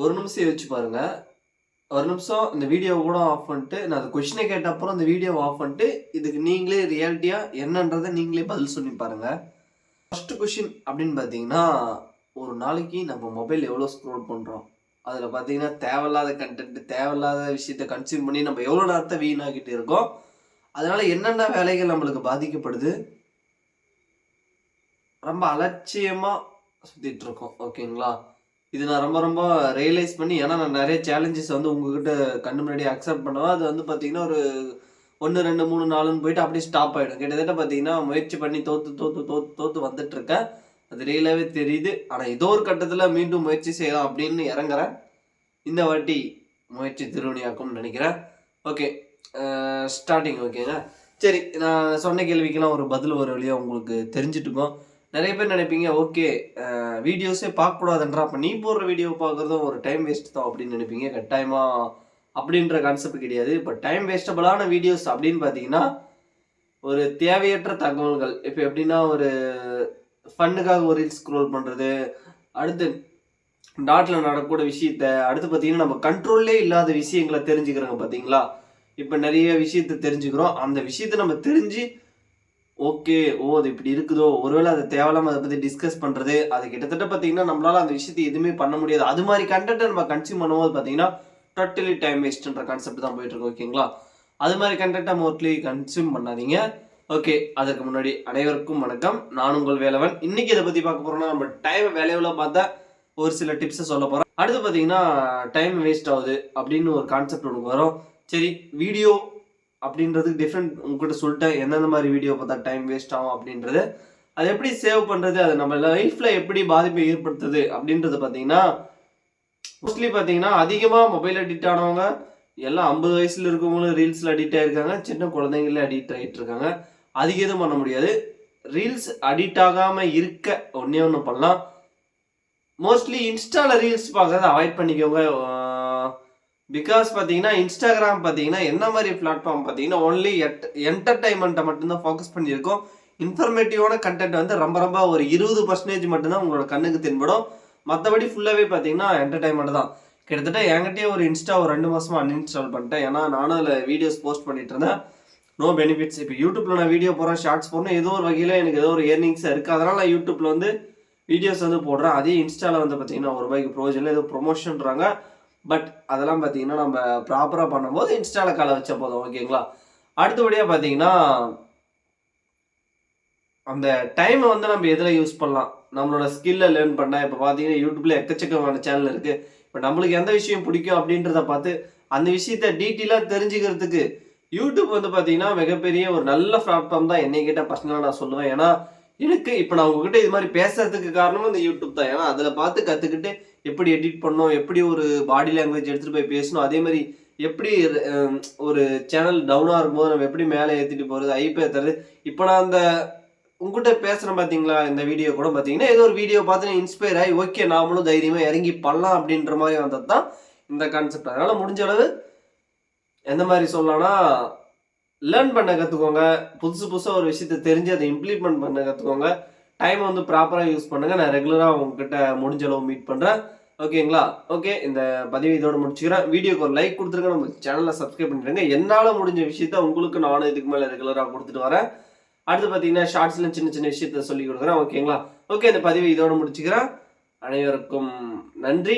ஒரு நிமிஷம் யோசிச்சு பாருங்க. ஒரு நிமிஷம் இந்த வீடியோவை கூட ஆஃப் பண்ணிட்டு நான் அந்த கொஷினை கேட்ட அப்புறம் இந்த வீடியோவை ஆஃப் பண்ணிட்டு இதுக்கு நீங்களே ரியாலிட்டியாக என்னன்றதை நீங்களே பதில் சொல்லி பாருங்க. ஃபர்ஸ்ட் கொஷின் அப்படின்னு பார்த்தீங்கன்னா ஒரு நாளைக்கு நம்ம மொபைல் எவ்வளோ ஸ்க்ரோல் பண்ணுறோம் அதில் பார்த்தீங்கன்னா தேவையில்லாத கண்டென்ட் தேவையில்லாத விஷயத்த கன்சியூம் பண்ணி நம்ம எவ்வளோ நேரத்தை வீணாக்கிட்டு இருக்கோம்? அதனால் என்னென்ன வேலைகள் நம்மளுக்கு பாதிக்கப்படுது? ரொம்ப அலட்சியமாக சுற்றிட்டு இருக்கோம். ஓகேங்களா இது நான் ரொம்ப ரொம்ப ரியலைஸ் பண்ணி ஏன்னா நான் நிறைய சேலஞ்சஸ் வந்து உங்ககிட்ட கண்ணு முன்னாடி அக்செப்ட் பண்ணுவேன் அது வந்து பார்த்தீங்கன்னா ஒரு ஒன்று ரெண்டு மூணு நாலுன்னு போயிட்டு அப்படியே ஸ்டாப் ஆகிடும் கிட்டத்தட்ட பார்த்தீங்கன்னா முயற்சி பண்ணி தோத்து தோத்து தோத்து தோத்து வந்துட்டுருக்கேன். அது ரியலாகவே தெரியுது. ஆனால் ஏதோ ஒரு கட்டத்தில் மீண்டும் முயற்சி செய்யலாம் அப்படின்னு இறங்குறேன். இந்த வாட்டி முயற்சி திருவணியாக்கும்னு நினைக்கிறேன். ஓகே ஸ்டார்டிங் ஓகேங்க சரி நான் சொன்ன கேள்விக்கெல்லாம் ஒரு பதில் ஒரு வழியாக உங்களுக்கு தெரிஞ்சுட்டுக்கும். நிறைய பேர் நினைப்பீங்க ஓகே வீடியோஸே பார்க்கக்கூடாதுன்றா. அப்போ நீ போடுற வீடியோ பார்க்குறதும் ஒரு டைம் வேஸ்ட் தான் அப்படின்னு நினைப்பீங்க கட்டாயமாக அப்படின்ற கான்செப்ட் கிடையாது. இப்போ டைம் வேஸ்டபிளான வீடியோஸ் அப்படின்னு பார்த்தீங்கன்னா ஒரு தேவையற்ற தகவல்கள். இப்போ எப்படின்னா ஒரு ஃபன்னுக்காக ஒரு ரீல்ஸ் ஸ்க்ரோல் பண்ணுறது அடுத்து நாட்டில் நடக்கக்கூடிய விஷயத்த அடுத்து பார்த்தீங்கன்னா நம்ம கண்ட்ரோல்லே இல்லாத விஷயங்களை தெரிஞ்சுக்கிறோங்க பார்த்தீங்களா? இப்போ நிறைய விஷயத்த தெரிஞ்சுக்கிறோம். அந்த விஷயத்த நம்ம தெரிஞ்சு ஓகே ஓ அது இப்படி இருக்குதோ? ஒருவேளை அது தேவையில்லாம அதை பற்றி டிஸ்கஸ் பண்ணுறது அது கிட்டத்தட்ட பார்த்தீங்கன்னா நம்மளால அந்த விஷயத்தை எதுவுமே பண்ண முடியாது. அது மாதிரி கண்டென்ட்டை நம்ம கன்சியூம் பண்ணும்போது பார்த்தீங்கன்னா டோட்டலி டைம் வேஸ்ட்ன்ற கான்செப்ட் தான் போயிட்டு இருக்கு ஓகேங்களா அது மாதிரி கண்டென்ட்டை மோஸ்ட்லி கன்சியூம் பண்ணாதீங்க. ஓகே அதற்கு முன்னாடி அனைவருக்கும் வணக்கம். நான் உங்கள் வேலவன். இன்னைக்கு இதை பற்றி பார்க்க போகிறோம்னா நம்ம டைம் வேலையுள்ள பார்த்தா ஒரு சில டிப்ஸை சொல்ல போகிறோம் அடுத்து பார்த்தீங்கன்னா டைம் வேஸ்ட் ஆகுது அப்படின்னு ஒரு கான்செப்ட் ஒன்று வரும். சரி வீடியோ அப்படின்றதுக்கு டிஃப்ரெண்ட் உங்ககிட்ட சொல்லிட்டேன் எந்தெந்த மாதிரி வீடியோ பார்த்தா டைம் வேஸ்ட் ஆகும் அப்படின்றது அது எப்படி சேவ் பண்ணுறது அது நம்ம லைஃப்பில் எப்படி பாதிப்பை ஏற்படுத்துது அப்படின்றது பார்த்தீங்கன்னா மோஸ்ட்லி பார்த்தீங்கன்னா அதிகமாக மொபைல் அடிக்ட் ஆனவங்க எல்லாம் ஐம்பது வயசில் இருக்கவங்களும் ரீல்ஸில் அடிக்ட் ஆகிருக்காங்க சின்ன குழந்தைங்களே அடிக்ட் ஆகிட்டு இருக்காங்க அதிக எதுவும் பண்ண முடியாது. ரீல்ஸ் அடிக்ட் ஆகாமல் இருக்க ஒன்றே ஒன்று பண்ணலாம். மோஸ்ட்லி இன்ஸ்டாவில் ரீல்ஸ் பார்க்குறத அவாய்ட் பண்ணிக்கோங்க. பிகாஸ் பார்த்தீங்கன்னா இன்ஸ்டாகிராம் பார்த்தீங்கன்னா என்ன மாதிரி பிளாட்ஃபார்ம் பார்த்தீங்கன்னா ஒன்லி என்டர்டைன்மெண்ட்டை மட்டும்தான் ஃபோக்கஸ் பண்ணியிருக்கோம். இன்ஃபர்மேட்டிவான கண்டென்ட் வந்து ரொம்ப ரொம்ப ஒரு இருபது பர்சன்டேஜ் மட்டும்தான் உங்களோட கண்ணுக்கு தென்படும். மற்றபடி ஃபுல்லாகவே பார்த்தீங்கன்னா என்டர்டைன்மெண்ட் தான். கிட்டத்தட்ட என்கிட்டயே ஒரு இன்ஸ்டா ஒரு ரெண்டு மாதமாக அன்இன்ஸ்டால் பண்ணிட்டேன். ஏன்னா நானும் அதில் வீடியோஸ் போஸ்ட் பண்ணிட்டு இருந்தேன். நோ பெனிஃபிட்ஸ் இப்போ யூடியூப்பில் நான் வீடியோ போகிறேன் ஷார்ட்ஸ் போடுறேன் ஏதோ ஒரு வகையில் எனக்கு ஏதோ ஒரு ஏர்னிங்ஸ் இருக்குது அதனால் நான் யூடியூப்பில் வந்து வீடியோஸ் வந்து போடுறேன். அதே இன்ஸ்டாவில் வந்து பார்த்தீங்கன்னா ஒரு ரூபாய்க்கு ப்ரோஜனில் ஏதோ ப்ரொமோஷன்றாங்க பட் அதெல்லாம் பார்த்தீங்கன்னா நம்ம ப்ராப்பராக பண்ணும்போது இன்ஸ்டாவில் காலை வச்ச போதும் ஓகேங்களா அடுத்தபடியாக பார்த்தீங்கன்னா அந்த டைமை வந்து நம்ம எதில் யூஸ் பண்ணலாம்? நம்மளோட ஸ்கில்லை லேர்ன் பண்ணால் இப்போ பார்த்தீங்கன்னா யூடியூப்பில் எக்கச்சக்கமான சேனல் இருக்குது இப்போ நம்மளுக்கு எந்த விஷயம் பிடிக்கும் அப்படின்றத பார்த்து அந்த விஷயத்த டீட்டெயிலாக தெரிஞ்சுக்கிறதுக்கு யூடியூப் வந்து பார்த்தீங்கன்னா மிகப்பெரிய ஒரு நல்ல பிளாட்ஃபார்ம் தான். என்னை கேட்டால் பர்சனலாக நான் சொல்லுவேன். ஏன்னா எனக்கு இப்போ நான் உங்ககிட்ட இது மாதிரி பேசுறதுக்கு காரணமும் இந்த யூடியூப் தான். ஏன்னா அதில் பார்த்து கற்றுக்கிட்டு எப்படி எடிட் பண்ணணும் எப்படி ஒரு பாடி லாங்குவேஜ் எடுத்துகிட்டு போய் பேசணும் அதே மாதிரி எப்படி ஒரு சேனல் டவுனாக இருக்கும்போது நம்ம எப்படி மேலே ஏற்றிட்டு போகிறது ஐபி ஏற்றுறது இப்போ நான் அந்த உங்ககிட்ட பேசுகிறேன் பார்த்தீங்களா இந்த வீடியோ கூட பார்த்தீங்கன்னா ஏதோ ஒரு வீடியோ பார்த்து இன்ஸ்பயர் ஆகி ஓகே நாமளும் தைரியமாக இறங்கி பண்ணலாம் அப்படின்ற மாதிரி வந்தது தான் இந்த கான்செப்ட் அதனால் முடிஞ்ச அளவு எந்த மாதிரி சொல்லலாம்னா லேர்ன் பண்ண கற்றுக்கோங்க புதுசு புதுசாக ஒரு விஷயத்தை தெரிஞ்சு அதை இம்ப்ளிமெண்ட் பண்ண கற்றுக்கோங்க டைம் வந்து ப்ராப்பராக யூஸ் பண்ணுங்கள் நான் ரெகுலராக உங்ககிட்ட முடிஞ்ச அளவு மீட் பண்ணுறேன் ஓகேங்களா? ஓகே இந்த பதிவு இதோட முடிச்சுக்கிறேன். வீடியோக்கு ஒரு லைக் கொடுத்துருங்க நம்ம சேனலை சப்ஸ்கிரைப் பண்ணிடுங்க. என்னால் முடிஞ்ச விஷயத்த உங்களுக்கு நானும் இதுக்கு மேலே ரெகுலராக கொடுத்துட்டு வரேன். அடுத்து பார்த்தீங்கன்னா ஷார்ட்ஸில் சின்ன சின்ன விஷயத்த சொல்லி கொடுக்குறேன். ஓகேங்களா? ஓகே இந்த பதிவை இதோட முடிச்சுக்கிறேன். அனைவருக்கும் நன்றி.